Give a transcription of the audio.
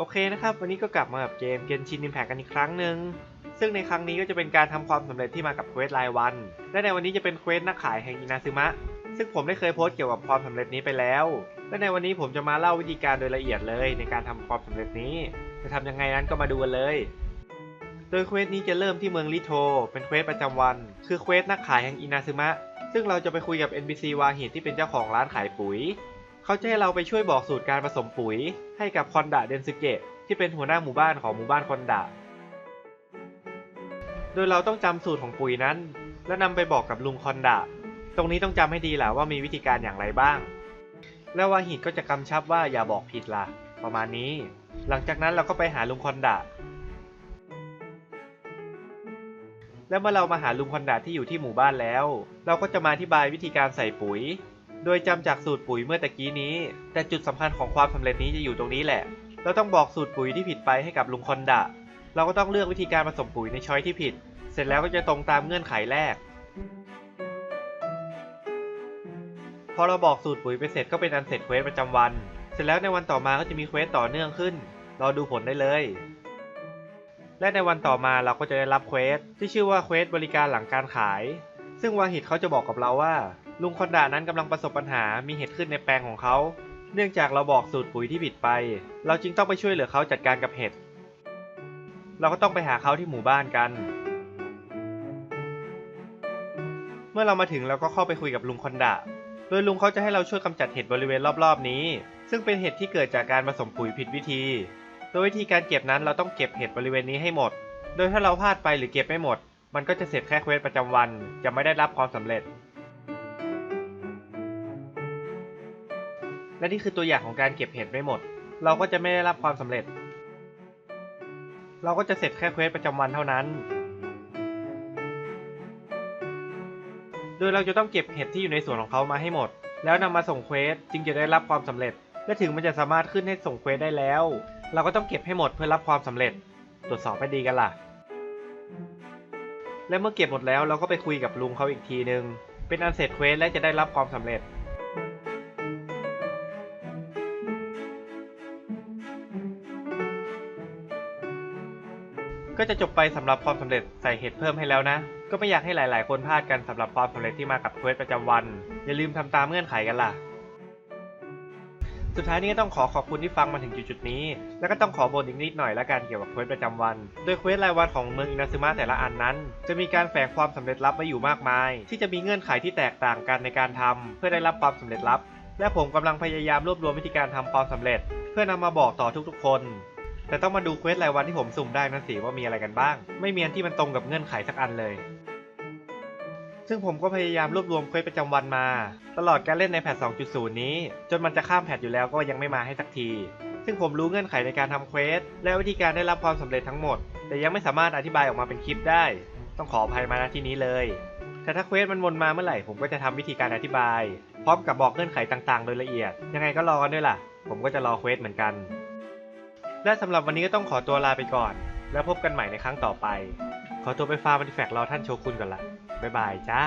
โอเคนะครับ วันนี้ก็กลับมากับเกมเกนชิน i ิมแพกันอีกครั้งหนึ่งซึ่งในครั้งนี้ก็จะเป็นการทำความสำเร็จที่มากับเควสรายวัน และในวันนี้จะเป็นเควสนักขายแห่งอินาซึมะ ซึ่งผมได้เคยโพสต์เกี่ยวกับความสำเร็จนี้ไปแล้ว และในวันนี้ผมจะมาเล่าวิธีการโดยละเอียดเลยในการทำความสำเร็จนี้ จะทำยังไงนั้นก็มาดูกันเลย โดยเควสนี้จะเริ่มที่เมืองลิโท เป็นเควสประจำวัน คือเควสนักขายแห่งอินาซึมะ ซึ่งเราจะไปคุยกับ NPC วาหิตที่เป็นเจ้าของร้านขายปุ๋ย เขาจะให้เราไปช่วยบอกสูตรการผสมปุ๋ย ให้กับคอนดะเดนซึเกะที่เป็นหัวหน้าหมู่บ้านของหมู่บ้านคอนดะโดยเราต้องจำสูตรของปุ๋ยนั้น แล้วนำไปบอกกับลุงคอนดะตรงนี้ต้องจำให้ดีแหละว่ามีวิธีการอย่างไรบ้าง แล้ววาหิตก็จะกำชับว่าอย่าบอกผิดล่ะ ประมาณนี้ หลังจากนั้นเราก็ไปหาลุงคอนดะแล้วเมื่อเรามาหาลุงคอนดะที่อยู่ที่หมู่บ้านแล้ว เราก็จะมาอธิบายวิธีการใส่ปุ๋ย โดยจำจากสูตรปุ๋ยเมื่อตะกี้นี้ แต่จุดสำคัญของความสำเร็จนี้จะอยู่ตรงนี้แหละ เราต้องบอกสูตรปุ๋ยที่ผิดไปให้กับลุงคอนดะ เราก็ต้องเลือกวิธีการผสมปุ๋ยในช้อยที่ผิด เสร็จแล้วก็จะตรงตามเงื่อนไขแรก พอเราบอกสูตรปุ๋ยไปเสร็จก็เป็นอันเสร็จเควสประจำวัน เสร็จแล้วในวันต่อมาก็จะมีเควสต่อเนื่องขึ้น รอดูผลได้เลยและในวันต่อมาเราก็จะได้รับเควสที่ชื่อว่าเควสบริการหลังการขาย ซึ่งวาหิตเขาจะบอกกับเราว่า ลุงคอนดานั้นกำลังประสบปัญหามีเห็ดขึ้นในแปลงของเขา เนื่องจากเราบอกสูตรปุ๋ยที่ผิดไป เราจึงต้องไปช่วยเหลือเขาจัดการกับเห็ด เราก็ต้องไปหาเขาที่หมู่บ้านกัน เมื่อเรามาถึงเราก็เข้าไปคุยกับลุงคอนดะโดยลุงเขาจะให้เราช่วยกำจัดเห็ดบริเวณรอบๆนี้ ซึ่งเป็นเห็ดที่เกิดจากการผสมปุ๋ยผิดวิธี โดยวิธีการเก็บนั้นเราต้องเก็บเห็ดบริเวณนี้ให้หมด โดยถ้าเราพลาดไปหรือเก็บไม่หมด มันก็จะเสร็จแค่เควสประจำวัน จะไม่ได้รับความสำเร็จ และนี่คือตัวอย่างของการเก็บเห็ดไม่หมด เราก็จะไม่ได้รับความสำเร็จ เราก็จะเสร็จแค่เควสประจำวันเท่านั้น โดยเราจะต้องเก็บเห็ดที่อยู่ในสวนของเขามาให้หมด แล้วนำมาส่งเควสจึงจะได้รับความสำเร็จ และถึงมันจะสามารถขึ้นให้ส่งเควสได้แล้ว เราก็ต้องเก็บให้หมดเพื่อรับความสำเร็จ ตรวจสอบให้ดีกันล่ะ และเมื่อเก็บหมดแล้วเราก็ไปคุยกับลุงเขาอีกทีนึง เป็นอันเสร็จเควสและจะได้รับความสำเร็จ ก็จะจบไปสำหรับความสำเร็จใส่เห็ดเพิ่มให้แล้วนะ ก็ไม่อยากให้หลาย ๆ คนพลาดกันสำหรับความสำเร็จที่มากับเควสประจำวัน อย่าลืมทำตามเงื่อนไขกันล่ะ สุดท้ายนี้ก็ต้องขอขอบคุณที่ฟังมาถึงจุดๆนี้ แล้วก็ต้องขอบ่นอีกนิดหน่อยละกันเกี่ยวกับเควสประจำวัน โดยเควสรายวันของเมืองอินาซึมะแต่ละอันนั้น จะมีการแฝงความสำเร็จลับไว้อยู่มากมาย ที่จะมีเงื่อนไขที่แตกต่างกันในการทำเพื่อได้รับความสำเร็จลับ และผมกำลังพยายามรวบรวมวิธีการทำความสำเร็จ เพื่อนำมาบอกต่อทุกๆ คน แต่ต้องมาดูเควสรายวันที่ผมสุ่มได้นั่นสิว่ามีอะไรกันบ้าง ไม่มีอันที่มันตรงกับเงื่อนไขสักอันเลย ซึ่งผมก็พยายามรวบรวมเควสประจำวันมา ตลอดการเล่นในแพท 2.0 นี้ จนมันจะข้ามแพทอยู่แล้วก็ยังไม่มาให้สักที ซึ่งผมรู้เงื่อนไขในการทำเควสและวิธีการได้รับความสำเร็จทั้งหมด แต่ยังไม่สามารถอธิบายออกมาเป็นคลิปได้ ต้องขออภัยมาณที่นี้เลยแต่ถ้าเควสมันวนมาเมื่อไหร่ผมก็จะทำวิธีการอธิบาย พร้อมกับบอกเงื่อนไขต่างๆ โดยละเอียด ยังไงก็รอกันด้วยล่ะ ผมก็จะรอเควสเหมือนกัน และสำหรับวันนี้ก็ต้องขอตัวลาไปก่อน แล้วพบกันใหม่ในครั้งต่อไป ขอตัวไปฟาร์มอาร์ติแฟกต์รอท่านโชคุณก่อนละบ๊ายบายจ้า